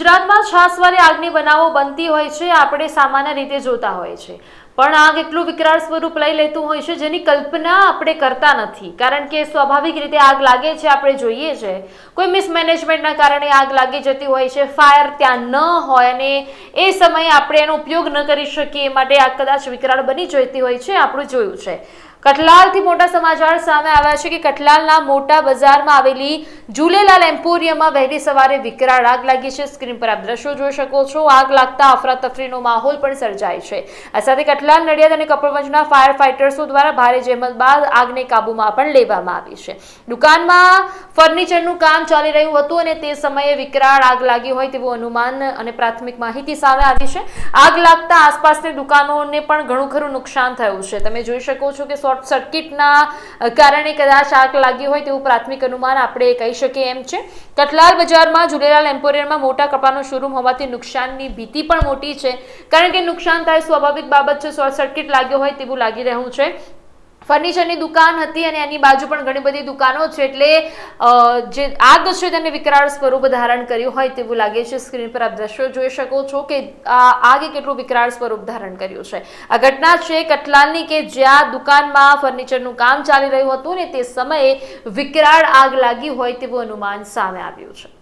ગુજરાતમાં છાસવારે આગની બનાવો બનતી હોય છે, આપણે સામાન્ય રીતે જોતા હોય છે. પણ આગ એટલું વિકરાળ સ્વરૂપ લઈ લેતું હોય છે, જેની કલ્પના આપણે કરતા નથી. કારણ કે સ્વાભાવિક રીતે આગ લાગે છે, આપણે જોઈએ છે. કોઈ મિસમેનેજમેન્ટના કારણે આગ લાગી જતી હોય છે, ફાયર ત્યાં ન હોય અને એ સમયે આપણે એનો ઉપયોગ ન કરી શકીએ માટે આગ કદાચ વિકરાળ બની જતી હોય છે, આપણું જોયું છે. કઠલાલથી મોટા સમાચાર સામે આવ્યા છે કે કઠલાલના મોટા બજારમાં આવેલી ઝૂલેલાલ એમ્પોરિયમમાં વહેલી સવારે વિકરાળ આગ લાગી છે. સ્ક્રીન પર આપ દ્રશ્યો જોઈ શકો છો. આગ લાગતા અફરાતફરીનો માહોલ પણ સર્જાય છે. આ સાથે કઠલાલ નડિયાદ અને કપડવંજના ફાયર ફાઇટર્સો દ્વારા ભારે જહેમત બાદ આગને કાબૂમાં પણ લેવામાં આવી છે. દુકાનમાં ફર્નિચરનું કામ ચાલી રહ્યું હતું અને તે સમયે વિકરાળ આગ લાગી હોય તેવું અનુમાન અને પ્રાથમિક માહિતી સામે આવી છે. આગ લાગતા આસપાસની દુકાનોને પણ ઘણું ખરું નુકસાન થયું છે. તમે જોઈ શકો છો કે શોર્ટ સર્કિટના કારણે કદાચ આગ લાગી હોય તેવું પ્રાથમિક અનુમાન આપણે કહી શકીએ એમ છે. કટલાલ બજારમાં ઝુલેલાલ એમ્પોરિયમમાં મોટા કપાનો શોરૂમ હોવાથી નુકસાનની ભીતિ પણ મોટી છે. કારણ કે નુકસાન થાય સ્વાભાવિક બાબત છે, શોર્ટ સર્કિટ લાગ્યો હોય તેવું લાગી રહ્યું છે. ફર્નિચરની દુકાન હતી અને એની બાજુ પણ ઘણી બધી દુકાનો છે એટલે જે આગ છે તેને વિકરાળ સ્વરૂપ ધારણ કર્યું હોય તેવું લાગે છે સ્ક્રીન પર આપ દ્રશ્યો જોઈ શકો છો કે આ આગે કેટલું વિકરાળ સ્વરૂપ ધારણ કર્યું છે. આ ઘટના છે કટલાલની કે જ્યાં દુકાનમાં ફર્નિચરનું કામ ચાલી રહ્યું હતું ને તે સમયે વિકરાળ આગ લાગી હોય તેવું અનુમાન સામે આવ્યું છે.